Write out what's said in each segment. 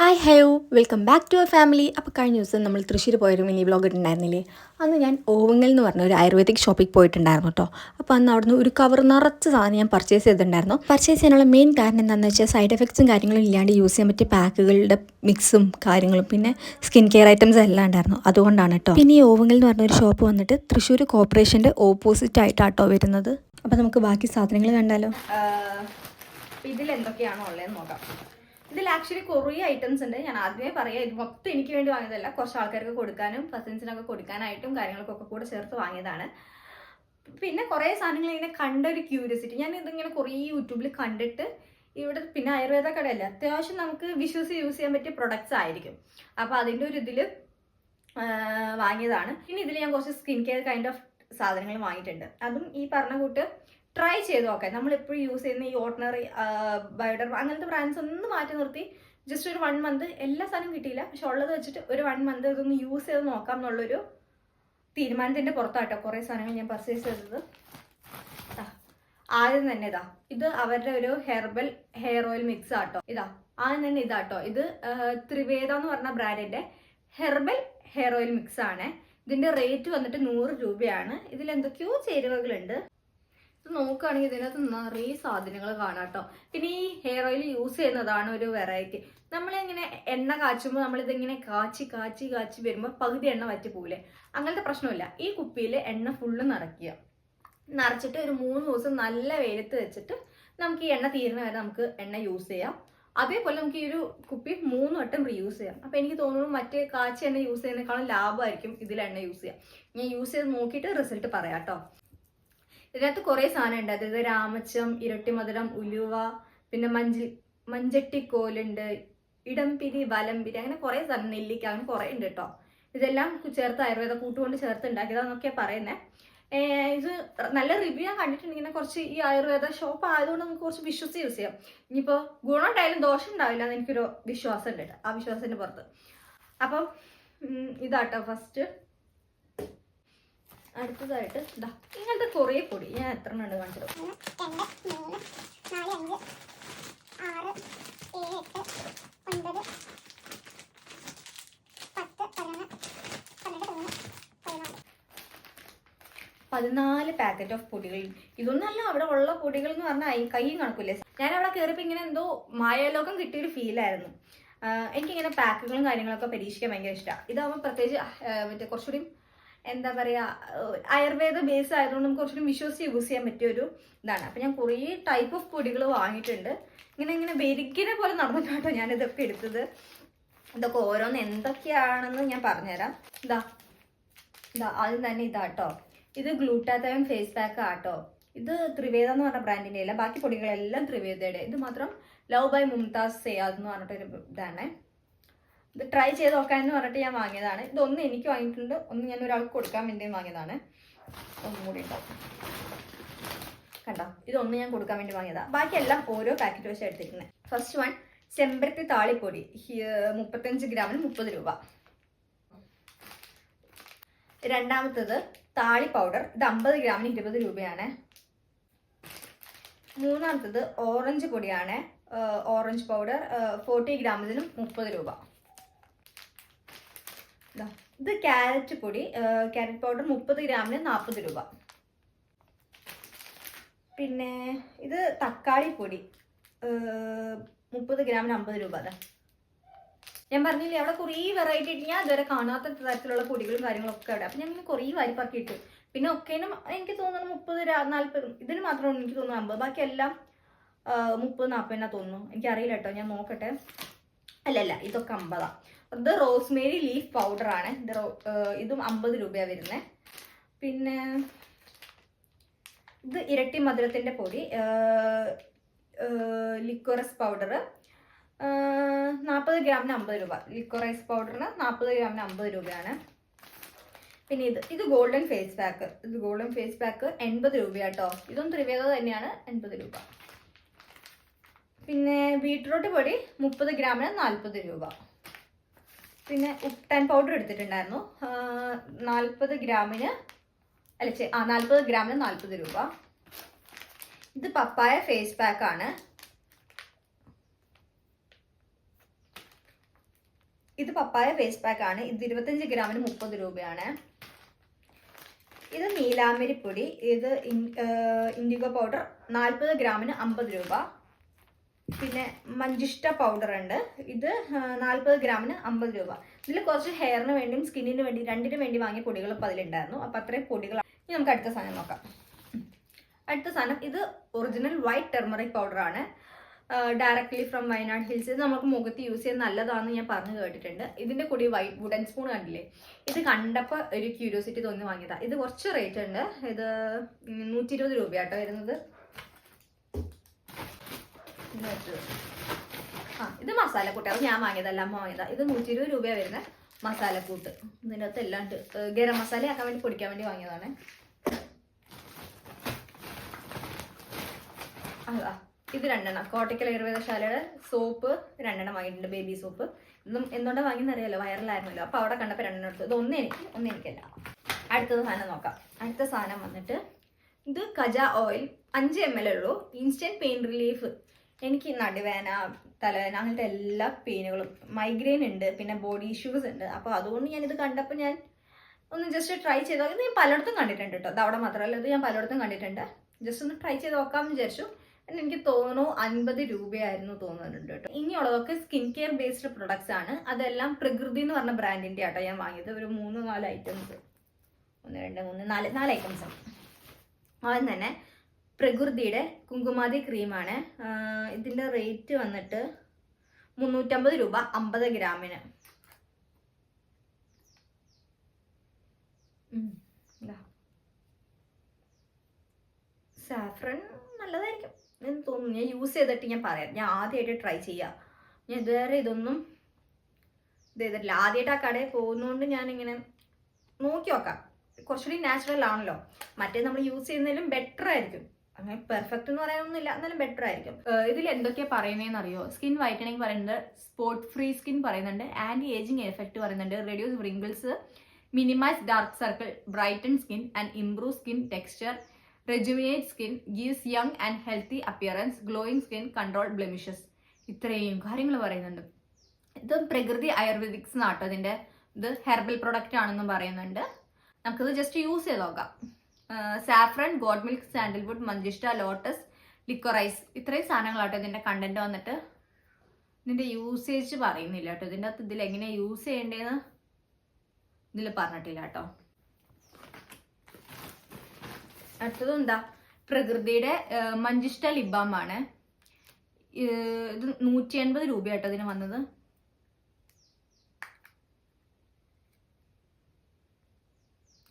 Hi hello welcome back to our family. അപ്പോൾ കഴിഞ്ഞ ദിവസം നമ്മൾ തൃശ്ശൂർ പോയൊരു മിനി വ്ലോഗ് ഇട്ടുണ്ടായിരുന്നില്ലേ അന്ന് ഞാൻ ഓവങ്ങൽ എന്ന് പറഞ്ഞ ഒരു ആയുർവേദിക് ഷോപ്പിൽ പോയിട്ടുണ്ടായിരുന്നു കേട്ടോ അപ്പോൾ അന്ന് അവിടുന്ന് ഒരു കവർ നിറച്ച് സാധനം ഞാൻ പർച്ചേസ് ചെയ്തിട്ടുണ്ടായിരുന്നു. പർച്ചേസ് ചെയ്യാനുള്ള മെയിൻ കാരണം എന്താണെന്ന് വെച്ചാൽ സൈഡ് എഫക്ട്സും കാര്യങ്ങളും ഇല്ലാണ്ട് യൂസ് ചെയ്യാൻ പറ്റിയ പാക്കുകളുടെ മിക്സും കാര്യങ്ങളും പിന്നെ സ്കിൻ കെയർ ഐറ്റംസ് എല്ലാം ഉണ്ടായിരുന്നു. അതുകൊണ്ടാണ് കേട്ടോ പിന്നെ ഈ ഓവങ്ങൽ എന്ന് പറഞ്ഞ ഒരു ഷോപ്പ് വന്നിട്ട് തൃശ്ശൂർ കോർപ്പറേഷന്റെ ഓപ്പോസിറ്റ് ആയിട്ടാട്ടോ വരുന്നത്. അപ്പോൾ നമുക്ക് ബാക്കി സാധനങ്ങൾ കണ്ടാലോ? ഇതിൽ എന്തൊക്കെയാണോ ഉള്ളതെന്ന് നോക്കാം. ഇതിൽ ആക്ച്വലി കുറേ ഐറ്റംസ് ഉണ്ട്. ഞാൻ ആദ്യമേ പറയാം ഇത് മൊത്തം എനിക്ക് വേണ്ടി വാങ്ങിയതല്ല. കുറച്ച് ആൾക്കാർക്ക് കൊടുക്കാനും കസിൻസിനൊക്കെ കൊടുക്കാനായിട്ടും കാര്യങ്ങൾക്കൊക്കെ കൂടെ ചേർത്ത് വാങ്ങിയതാണ്. പിന്നെ കുറേ സാധനങ്ങൾ ഇങ്ങനെ കണ്ട ഒരു ക്യൂരിയോസിറ്റി ഞാൻ ഇതിങ്ങനെ കുറേ യൂട്യൂബിൽ കണ്ടിട്ട് ഇവിടെ പിന്നെ ആയുർവേദ കടയല്ല. അത്യാവശ്യം നമുക്ക് വിശ്വസിച്ച് യൂസ് ചെയ്യാൻ പറ്റിയ പ്രൊഡക്ട്സ് ആയിരിക്കും. അപ്പോൾ അതിന്റെ ഒരു ഇതിൽ വാങ്ങിയതാണ്. പിന്നെ ഇതിൽ ഞാൻ കുറച്ച് സ്കിൻ കെയർ കൈൻഡ് ഓഫ് സാധനങ്ങൾ വാങ്ങിയിട്ടുണ്ട്. അതും ഈ പറഞ്ഞ കൂട്ട് ട്രൈ ചെയ്ത് നോക്കാം. നമ്മൾ എപ്പോഴും യൂസ് ചെയ്യുന്ന ഈ ഓർഡിനറി ബയോഡർ അങ്ങനത്തെ ബ്രാൻഡ്സ് ഒന്ന് മാറ്റി നിർത്തി. ജസ്റ്റ് ഒരു വൺ മന്ത് എല്ലാ സാധനവും കിട്ടിയില്ല. പക്ഷെ ഉള്ളത് വെച്ചിട്ട് ഒരു വൺ മന്ത് ഇതൊന്ന് യൂസ് ചെയ്ത് നോക്കാം എന്നുള്ളൊരു തീരുമാനത്തിന്റെ പുറത്താട്ടോ കുറേ സാധനങ്ങൾ ഞാൻ പർച്ചേസ് ചെയ്തത്. ആദ്യം തന്നെ ഇതാ. ഇത് അവരുടെ ഒരു ഹെർബൽ ഹെയർ ഓയിൽ മിക്സ് ആട്ടോ. ഇതാ ആദ്യം തന്നെ ഇതാട്ടോ. ഇത് ത്രിവേദ എന്ന് പറഞ്ഞ ബ്രാൻഡിന്റെ ഹെർബൽ ഹെയർ ഓയിൽ മിക്സ് ആണ്. ഇതിന്റെ റേറ്റ് വന്നിട്ട് നൂറ് രൂപയാണ്. ഇതിൽ എന്തൊക്കെയോ ചേരുവകളുണ്ട്. നോക്കുകയാണെങ്കിൽ ഇതിനകത്ത് നിറയെ സാധനങ്ങൾ കാണാം കേട്ടോ പിന്നെ ഈ ഹെയർ ഓയിൽ യൂസ് ചെയ്യുന്നതാണ് ഒരു വെറൈറ്റി നമ്മളിങ്ങനെ എണ്ണ കാച്ചുമ്പോൾ നമ്മളിതിങ്ങനെ കാച്ചി കാച്ചി കാച്ചി വരുമ്പോൾ പകുതി എണ്ണ വറ്റി പോകില്ലേ അങ്ങനത്തെ പ്രശ്നമില്ല. ഈ കുപ്പിയിൽ എണ്ണ ഫുള്ള് നിറയ്ക്കുക. നിറച്ചിട്ട് ഒരു മൂന്ന് ദിവസം നല്ല വെയിലത്ത് വെച്ചിട്ട് നമുക്ക് ഈ എണ്ണ തീരുന്ന വരെ നമുക്ക് എണ്ണ യൂസ് ചെയ്യാം. അതേപോലെ നമുക്ക് ഈ ഒരു കുപ്പി മൂന്ന് വട്ടം റീയൂസ് ചെയ്യാം. അപ്പോൾ എനിക്ക് തോന്നുന്നു മറ്റേ കാച്ചി എണ്ണ യൂസ് ചെയ്യുന്നതിനേക്കാളും ലാഭമായിരിക്കും ഇതിൽ എണ്ണ യൂസ് ചെയ്യാം. ഞാൻ യൂസ് ചെയ്ത് നോക്കിയിട്ട് റിസൾട്ട് പറയാം കേട്ടോ ഇതിനകത്ത് കുറേ സാധനം ഉണ്ട് അതായത് രാമച്ചം ഇരട്ടിമധുരം ഉലുവ പിന്നെ മഞ്ചി മഞ്ചട്ടിക്കോലുണ്ട് ഇടംപിരി വലംപിരി അങ്ങനെ കുറേ സാധനം നെല്ലിക്ക അങ്ങനെ കുറേ ഉണ്ട് കേട്ടോ. ഇതെല്ലാം ചേർത്ത് ആയുർവേദ കൂട്ടുകൊണ്ട് ചേർത്ത് ഉണ്ടാക്കിയതാന്നൊക്കെയാണ് പറയുന്നത് ഇത് നല്ല റിവ്യൂ ഞാൻ കണ്ടിട്ടുണ്ടെങ്കിൽ കുറച്ച് ഈ ആയുർവേദ ഷോപ്പ് ആയതുകൊണ്ട് നമുക്ക് കുറച്ച് വിശ്വസിച്ച് യൂസ് ചെയ്യാം. ഇനിയിപ്പോൾ ഗുണം ഉണ്ടായാലും ദോഷം ഉണ്ടാവില്ല എന്ന് എനിക്കൊരു വിശ്വാസം ഉണ്ട് ആ വിശ്വാസത്തിന്റെ പുറത്ത്. അപ്പം ഇതാട്ടോ ഫസ്റ്റ് അടുത്തതായിട്ട് ഇതാ ഇങ്ങനത്തെ കുറേ പൊടി ഞാൻ എത്ര എണ്ണം കാണിച്ചത് പതിനാല്. പാക്കറ്റ് ഓഫ് പൊടികൾ. ഇതൊന്നല്ല അവിടെ ഉള്ള പൊടികൾ എന്ന് പറഞ്ഞാൽ കൈയും കണക്കില്ലേ? ഞാൻ അവിടെ കയറിയപ്പോൾ ഇങ്ങനെ എന്തോ മായാലോകം കിട്ടിയൊരു ഫീലായിരുന്നു എനിക്കിങ്ങനെ പാക്കുകളും കാര്യങ്ങളൊക്കെ പരീക്ഷിക്കാൻ ഭയങ്കര ഇഷ്ടമാണ് ഇതാകുമ്പോൾ പ്രത്യേകിച്ച് മറ്റേ കുറച്ചുകൂടി എന്താ പറയുക ആയുർവേദ ബേസ് ആയതുകൊണ്ട് നമുക്ക് കുറച്ചുകൂടി വിശ്വസിച്ച് യൂസ് ചെയ്യാൻ പറ്റിയ ഒരു ഇതാണ്. അപ്പം ഞാൻ കുറേ ടൈപ്പ് ഓഫ് പൊടികൾ വാങ്ങിയിട്ടുണ്ട്. ഇങ്ങനെ ഇങ്ങനെ വെരിക്കിനെ പോലെ നടന്നിട്ടാട്ടോ ഞാൻ ഇതൊക്കെ എടുത്തത്. ഇതൊക്കെ ഓരോന്ന് എന്തൊക്കെയാണെന്ന് ഞാൻ പറഞ്ഞുതരാം. ഇതാ ഇതാ ആദ്യം തന്നെ ഇതാട്ടോ. ഇത് ഗ്ലൂട്ടാത്തയം ഫേസ് പാക്ക് ആട്ടോ. ഇത് ത്രിവേദ എന്ന് പറഞ്ഞ ബ്രാൻഡിന്റെ അല്ല ബാക്കി പൊടികളെല്ലാം ത്രിവേദയുടെ. ഇത് മാത്രം ലവ് ബൈ മുംതാസ് സെയാദ് എന്ന് പറഞ്ഞിട്ടൊരു ഇതാണ്. ഇത് ട്രൈ ചെയ്ത് നോക്കാമെന്ന് പറഞ്ഞിട്ട് ഞാൻ വാങ്ങിയതാണ്. ഇതൊന്ന് എനിക്ക് വാങ്ങിയിട്ടുണ്ട്. ഒന്ന് ഞാൻ ഒരാൾക്ക് കൊടുക്കാൻ വേണ്ടി വാങ്ങിയതാണ്. ഒന്നും കൂടി ഉണ്ടാവും കണ്ടോ? ഇതൊന്ന് ഞാൻ കൊടുക്കാൻ വേണ്ടി വാങ്ങിയതാണ് ബാക്കിയെല്ലാം ഓരോ പാക്കറ്റ് വെച്ച് എടുത്തിരിക്കുന്നത് ഫസ്റ്റ് വൺ ചെമ്പരത്തി താളിപ്പൊടി. മുപ്പത്തഞ്ച് ഗ്രാമിന് മുപ്പത് രൂപ. രണ്ടാമത്തത് താളി പൗഡർ ഇത് അമ്പത് ഗ്രാമിന് ഇരുപത് രൂപയാണ്. മൂന്നാമത്തത് ഓറഞ്ച് പൊടിയാണ്. ഓറഞ്ച് പൗഡർ ഫോർട്ടി ഗ്രാമിനും മുപ്പത് രൂപ. ഇത് ക്യാരറ്റ് പൊടി ക്യാരറ്റ് പൗഡർ മുപ്പത് ഗ്രാമിന് നാൽപ്പത് രൂപ. പിന്നെ ഇത് തക്കാളി പൊടി മുപ്പത് ഗ്രാമിന് അമ്പത് രൂപ അതാ ഞാൻ പറഞ്ഞില്ലേ അവിടെ കുറേ വെറൈറ്റി ആയിട്ട് ഞാൻ ഇതുവരെ കാണാത്ത തരത്തിലുള്ള പൊടികളും കാര്യങ്ങളൊക്കെ അവിടെ. അപ്പം ഞാൻ കുറേ വാരിപ്പാക്കി ഇട്ടു പിന്നെ ഒക്കേനും എനിക്ക് തോന്നുന്നു മുപ്പത് നാൽപ്പത് ഇതിന് മാത്രമാണ് എനിക്ക് തോന്നുന്നു അമ്പത്. ബാക്കി എല്ലാം ആ, മുപ്പത് നാൽപ്പതിനാ തോന്നുന്നു. എനിക്കറിയില്ല കേട്ടോ ഞാൻ നോക്കട്ടെ. അല്ലല്ല അല്ല ഇതൊക്കെ അമ്പതാ. ഇത് റോസ്മേരി ലീഫ് പൗഡർ ആണ്. ഇത് ഇതും അമ്പത് രൂപയാണ് വരുന്നത് പിന്നെ ഇത് ഇരട്ടി മധുരത്തിന്റെ പൊടി ലിക്വറസ് പൗഡർ നാൽപ്പത് ഗ്രാമിന് അമ്പത് രൂപ. ലിക്വറൈസ് പൗഡറിന് നാൽപ്പത് ഗ്രാമിന് അമ്പത് രൂപയാണ്. പിന്നെ ഇത് ഇത് ഗോൾഡൻ ഫേസ് പാക്ക് ഇത് ഗോൾഡൻ ഫേസ് പാക്ക് എൺപത് രൂപയാട്ടോ ഇതും ത്രിവേദ തന്നെയാണ് എൺപത് രൂപ. പിന്നെ ബീട്രൂട്ട് പൊടി മുപ്പത് ഗ്രാമിന് നാൽപ്പത് രൂപ. പിന്നെ ഉപ്ടാൻ പൗഡർ എടുത്തിട്ടുണ്ടായിരുന്നു. നാൽപ്പത് ഗ്രാമിന് അല്ല ആ നാൽപ്പത് ഗ്രാമിന് നാൽപ്പത് രൂപ. ഇത് പപ്പായ ഫേസ് പാക്ക് ആണ്. ഇത് പപ്പായ ഫേസ് പാക്ക് ആണ്. ഇത് ഇരുപത്തഞ്ച് ഗ്രാമിന് മുപ്പത് രൂപയാണ്. ഇത് നീലാമരിപ്പൊടി പൊടി ഇത് ഇൻഡിഗോ പൗഡർ നാൽപ്പത് ഗ്രാമിന് അമ്പത് രൂപ. പിന്നെ മഞ്ചിഷ്ട പൗഡർ ഉണ്ട്. ഇത് നാൽപ്പത് ഗ്രാമിന് അമ്പത് രൂപ. ഇതിൽ കുറച്ച് ഹെയറിന് വേണ്ടിയും സ്കിന്നിന് വേണ്ടി രണ്ടിനു വേണ്ടി വാങ്ങിയ പൊടികൾ ഇപ്പോൾ അതിലുണ്ടായിരുന്നു. അപ്പോൾ അത്രയും പൊടികൾ ഇനി നമുക്ക് അടുത്ത സാധനം നോക്കാം. അടുത്ത സാധനം ഇത് ഒറിജിനൽ വൈറ്റ് ടെർമറിക് ആണ്. ഡയറക്ട്ലി ഫ്രം വയനാട് ഹിൽസ് ഇത് നമുക്ക് മുഖത്ത് യൂസ് ചെയ്യാൻ നല്ലതാണെന്ന് ഞാൻ പറഞ്ഞു കേട്ടിട്ടുണ്ട്. ഇതിന്റെ കൂടി വൈറ്റ് വുഡൻ സ്പൂൺ കണ്ടില്ലേ? ഇത് കണ്ടപ്പോൾ ഒരു ക്യൂരിയോസിറ്റി തോന്നി വാങ്ങിയതാണ് ഇത് കുറച്ച് റേറ്റ് ഉണ്ട്. ഇത് നൂറ്റി ഇരുപത് രൂപയാട്ടോ വരുന്നത്. ആ ഇത് മസാലക്കൂട്ട്. അത് ഞാൻ വാങ്ങിയതല്ല അമ്മ വാങ്ങിയതാ. ഇത് നൂറ്റി ഇരുപത് രൂപയാണ് വരുന്നത് മസാലക്കൂട്ട് ഇതിന്റെ അകത്ത് എല്ലാണ്ട് ഗരം മസാല ആക്കാൻ വേണ്ടി പൊടിക്കാൻ വേണ്ടി വാങ്ങിയതാണ്. അതാ ഇത് രണ്ടെണ്ണം. കോട്ടയ്ക്കൽ ആയുർവേദശാലയുടെ സോപ്പ് രണ്ടെണ്ണം വാങ്ങിയിട്ടുണ്ട് ബേബി സോപ്പ്. ഇതും എന്തുകൊണ്ടാണ് വാങ്ങിയെന്ന് അറിയാലോ വയറിലായിരുന്നല്ലോ അപ്പോൾ അവിടെ കണ്ടപ്പോൾ രണ്ടെണ്ണം എടുത്തു. ഇത് എനിക്ക് ഒന്ന് എനിക്കല്ല. അടുത്തത് സാധനം നോക്കാം. അടുത്ത സാധനം വന്നിട്ട് ഇത് കജ ഓയിൽ അഞ്ച് എം എൽ ഉള്ളൂ. Instant pain relief. എനിക്ക് നടുവേന തലവേന അങ്ങനത്തെ എല്ലാ പെയിനുകളും മൈഗ്രെയിൻ ഉണ്ട് പിന്നെ ബോഡി ഇഷ്യൂസ് ഉണ്ട്. അപ്പോൾ അതുകൊണ്ട് ഞാനിത് കണ്ടപ്പോൾ ഞാൻ ഒന്ന് ജസ്റ്റ് ട്രൈ ചെയ്ത് നോക്കി. ഞാൻ പലയിടത്തും കണ്ടിട്ടുണ്ട് കേട്ടോ. അത് അവിടെ മാത്രമല്ല ഇത് ഞാൻ പലയിടത്തും കണ്ടിട്ടുണ്ട്. ജസ്റ്റ് ഒന്ന് ട്രൈ ചെയ്ത് നോക്കാമെന്ന് വിചാരിച്ചു. എനിക്ക് തോന്നുന്നു അൻപത് രൂപയായിരുന്നു തോന്നുന്നുണ്ട് കേട്ടോ. ഇനിയുള്ളതൊക്കെ സ്കിൻ കെയർ ബേസ്ഡ് പ്രൊഡക്ട്സ് ആണ്. അതെല്ലാം പ്രകൃതി എന്ന് പറഞ്ഞ ബ്രാൻഡിന്റെ ആട്ടോ ഞാൻ വാങ്ങിയത്. ഒരു മൂന്ന് നാല് ഐറ്റംസ് ഒന്ന് രണ്ട് മൂന്ന് നാല് നാല് ഐറ്റംസ് ആണ്. ആദ്യം തന്നെ പ്രകൃതിയുടെ കുങ്കുമാതി ക്രീമാണ്. ഇതിന്റെ റേറ്റ് വന്നിട്ട് മുന്നൂറ്റമ്പത് രൂപ അമ്പത് ഗ്രാമിന്. സാഫ്രൺ നല്ലതായിരിക്കും എന്ന് തോന്നുന്നു. ഞാൻ യൂസ് ചെയ്തിട്ട് ഞാൻ പറയാം. ഞാൻ ആദ്യമായിട്ട് ട്രൈ ചെയ്യാം. ഞാൻ ഇതുവരെ ഇതൊന്നും ഇത് ചെയ്തിട്ടില്ല. ആദ്യമായിട്ട് ആ കടയിൽ പോകുന്നതുകൊണ്ട് ഞാനിങ്ങനെ നോക്കി നോക്കാം. കുറച്ചുകൂടി നാച്ചുറൽ ആണല്ലോ. മറ്റേ നമ്മൾ യൂസ് ചെയ്യുന്നതിലും ബെറ്റർ ആയിരിക്കും. അങ്ങനെ പെർഫെക്റ്റ് എന്ന് പറയാനൊന്നുമില്ല. എന്നാലും ബെറ്റർ ആയിരിക്കും. ഇതിൽ എന്തൊക്കെയാ പറയുന്നതെന്ന് അറിയോ സ്കിൻ വൈറ്റനിങ് പറയുന്നുണ്ട് സ്പോട്ട് ഫ്രീ സ്കിൻ പറയുന്നുണ്ട് ആന്റി ഏജിങ് എഫക്റ്റ് പറയുന്നുണ്ട് reduce wrinkles minimise dark circle brighten skin and improve skin texture rejuvenate skin gives young and healthy appearance glowing skin control blemishes ഇത്രയും കാര്യങ്ങൾ പറയുന്നുണ്ട്. ഇത് പ്രകൃതി ആയുർവേദിക്സ് നാട്ടോ ഇതിന്റെ ഇത് ഹെർബൽ പ്രൊഡക്റ്റ് ആണെന്നും പറയുന്നുണ്ട്. നമുക്കിത് ജസ്റ്റ് യൂസ് ചെയ്ത് നോക്കാം. Saffron goat milk sandalwood manjistha lotus liquorice ഇത്രയും സാധനങ്ങളാട്ടോ ഇതിന്റെ കണ്ടന്റ് വന്നിട്ട്. ഇതിന്റെ യൂസേജ് പറയുന്നില്ല കേട്ടോ. ഇതിന്റെ അകത്ത് ഇതിൽ എങ്ങനെ യൂസ് ചെയ്യേണ്ടതെന്ന് ഇതിൽ പറഞ്ഞിട്ടില്ല കേട്ടോ. അടുത്തത് എന്താ? പ്രകൃതിയുടെ മഞ്ചിഷ്ട ലിബാമാണ്. ഇത് നൂറ്റി എൺപത് രൂപയാട്ടോ ഇതിന് വന്നത്.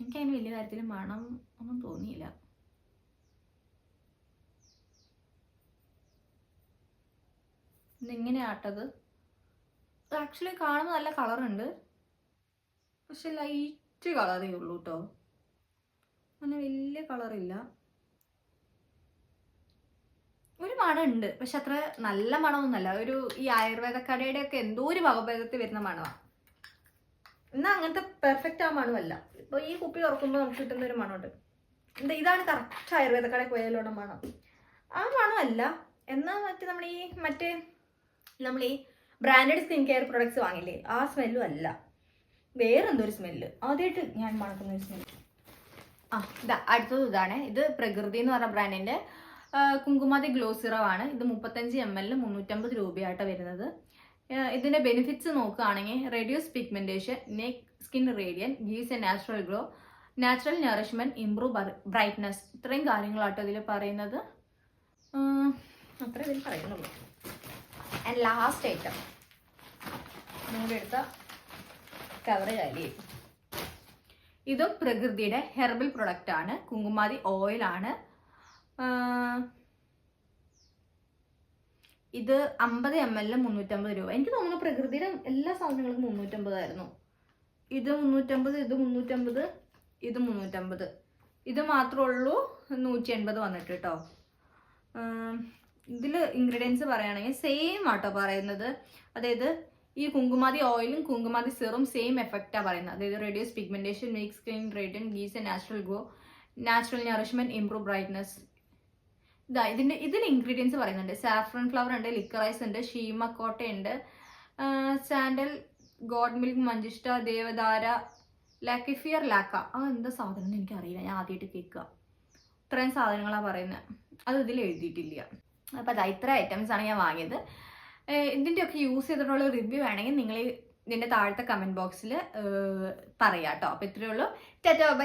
എനിക്ക് അതിന് വലിയ കാര്യത്തിൽ മണം ഒന്നും തോന്നിയില്ല. ഇതെങ്ങനെയാട്ടത് ആക്ച്വലി കാണുമ്പോൾ നല്ല കളറുണ്ട് പക്ഷെ ലൈറ്റ് കളറേ ഉള്ളൂ കേട്ടോ അങ്ങനെ വലിയ കളറില്ല ഒരു മണം ഉണ്ട് പക്ഷെ അത്ര നല്ല മണമൊന്നുമല്ല. ഒരു ഈ ആയുർവേദ ഒക്കെ എന്തോ ഒരു വകഭേദത്തിൽ വരുന്ന മണമാണ് എന്നാൽ അങ്ങനത്തെ പെർഫെക്റ്റ് ആ മണമല്ല. ഇപ്പോൾ ഈ കുപ്പി തുറക്കുമ്പോൾ നമുക്ക് കിട്ടുന്ന ഒരു മണമുണ്ട്. എന്താ ഇതാണ് കറക്റ്റ് ആയുർവേദ കടയിൽ പോയാലുള്ള മണം. ആ മണമല്ല. എന്നാൽ മറ്റേ നമ്മൾ ഈ മറ്റേ നമ്മൾ ഈ ബ്രാൻഡഡ് സ്കിൻ കെയർ പ്രൊഡക്ട്സ് വാങ്ങില്ലേ? ആ സ്മെല്ലും അല്ല. വേറെ എന്തോ ഒരു സ്മെല്ല് ആദ്യമായിട്ട് ഞാൻ മണക്കുന്ന ഒരു സ്മെല്ല് ആ ഇതാ അടുത്തത് ഇതാണ്. ഇത് പ്രകൃതി എന്ന് പറഞ്ഞ ബ്രാൻഡിന്റെ കുങ്കുമാതി ഗ്ലോ സിറവാണ് ഇത് മുപ്പത്തഞ്ച് എം എൽ മുന്നൂറ്റമ്പത് രൂപയായിട്ടാണ് വരുന്നത്. ഇതിന്റെ ബെനിഫിറ്റ്സ് നോക്കുകയാണെങ്കിൽ reduce pigmentation neck skin radiant gives a natural glow natural nourishment improve brightness ഇത്രയും കാര്യങ്ങളാട്ടോ ഇതിൽ പറയുന്നത്. അത്ര ഇതിൽ പറയുന്നുള്ളൂ. ആൻഡ് ലാസ്റ്റ് ഐറ്റം നിങ്ങളെടുത്ത കവറ് കാലി ഇതും പ്രകൃതിയുടെ ഹെർബൽ പ്രൊഡക്റ്റ് ആണ്. കുങ്കുമാതി ഓയിലാണ് ഇത് അമ്പത് എം എൽ മുന്നൂറ്റമ്പത് രൂപ. എനിക്ക് തോന്നുന്നു പ്രകൃതിയുടെ എല്ലാ സാധനങ്ങൾക്കും മുന്നൂറ്റമ്പതായിരുന്നു ഇത് മുന്നൂറ്റമ്പത് ഇത് മുന്നൂറ്റമ്പത് ഇത് മുന്നൂറ്റമ്പത്. ഇത് മാത്രമേ ഉള്ളൂ നൂറ്റി എൺപത് വന്നിട്ട് കേട്ടോ ഇതിൽ ഇൻഗ്രീഡിയൻസ് പറയുകയാണെങ്കിൽ സെയിം ആട്ടോ പറയുന്നത്. അതായത് ഈ കുങ്കുമാതി ഓയിലും കുങ്കുമാതി സിറും സെയിം എഫക്റ്റാണ് പറയുന്നത്. അതായത് reduce pigmentation make skin radiant gives natural glow natural nourishment improve brightness ഇതാ ഇതിന്റെ ഇതിൽ ഇൻഗ്രീഡിയൻസ് പറയുന്നുണ്ട്. സാഫ്രൺ ഫ്ലവർ ഉണ്ട് ലിക്കറൈസ് ഉണ്ട് ഷീമക്കോട്ട ഉണ്ട്. സാൻഡൽ ഗോഡ് മിൽക്ക് മഞ്ചിഷ്ട ദേവദാര ലാക്കിഫിയർ ലാക്ക ആ എന്താ സാധനം എന്ന് എനിക്കറിയില്ല. ഞാൻ ആദ്യമായിട്ട് കേൾക്കുക. ഇത്രയും സാധനങ്ങളാണ് പറയുന്നത് അത് ഇതിൽ എഴുതിയിട്ടില്ല. അപ്പോൾ അത് ഇത്ര ഐറ്റംസ് ആണ് ഞാൻ വാങ്ങിയത്. ഇതിന്റെയൊക്കെ യൂസ് ചെയ്തിട്ടുള്ള റിവ്യൂ വേണമെങ്കിൽ നിങ്ങൾ ഇതിന്റെ താഴത്തെ കമന്റ് ബോക്സിൽ പറയാം കേട്ടോ അപ്പോൾ ഇത്രയേ ഉള്ളൂ. Tata bye.